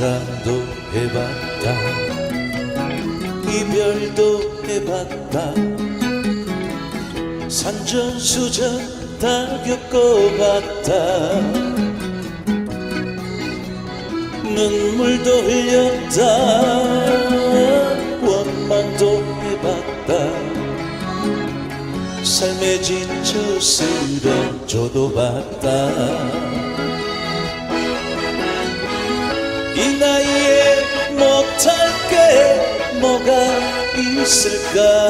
사랑도 해봤다. 이별도 해봤다. 산전수전 다 겪어봤다. 눈물도 흘렸다. 원망도 해봤다. 삶에 지쳐 쓰러져도 봤다 이 나이에 못할 게 뭐가 있을까?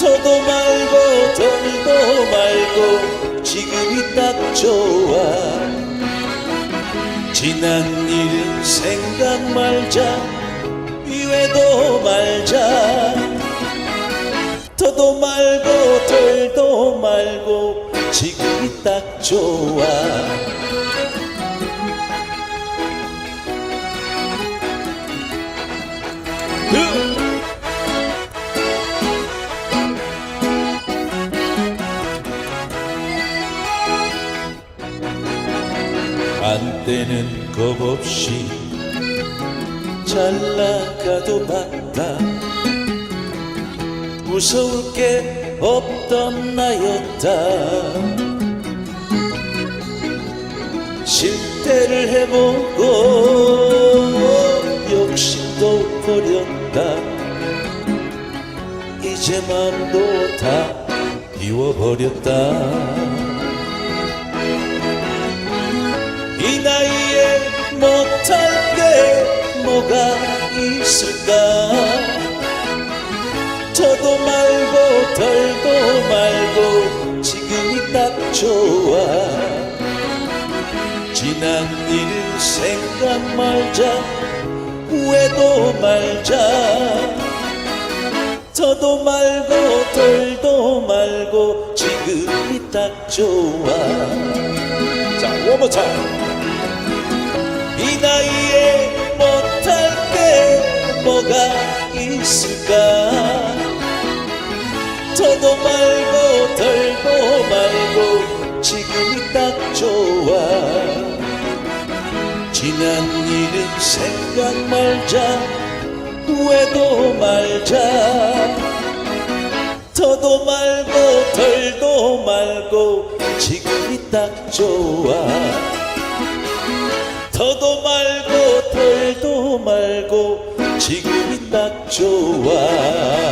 더도 말고 덜도 말고 지금이 딱 좋아. 지난 일은 생각 말자 이외도 말자. 더도 말고 덜도 말고 지금이 딱 좋아 한때는 겁 없이 잘 나가도 봤다 무서울 게 없던 나였다. 실패를 해보고 욕심도 버렸다. 이제 맘도 다 비워버렸다 있을까? 더도 말고 덜도 말고 지금이 딱 좋아. 지난 일 생각 말자. 후회도 말자. 더도 말고 덜도 말고 지금이 딱 좋아. 자 타임 이 나이에 있을까? 더도 말고 덜도 말고 지금이 딱 좋아. 지난 일은 생각 말자 후회도 말자. 더도 말고 덜도 말고 지금이 딱 좋아. 더도 말고 딱 좋아.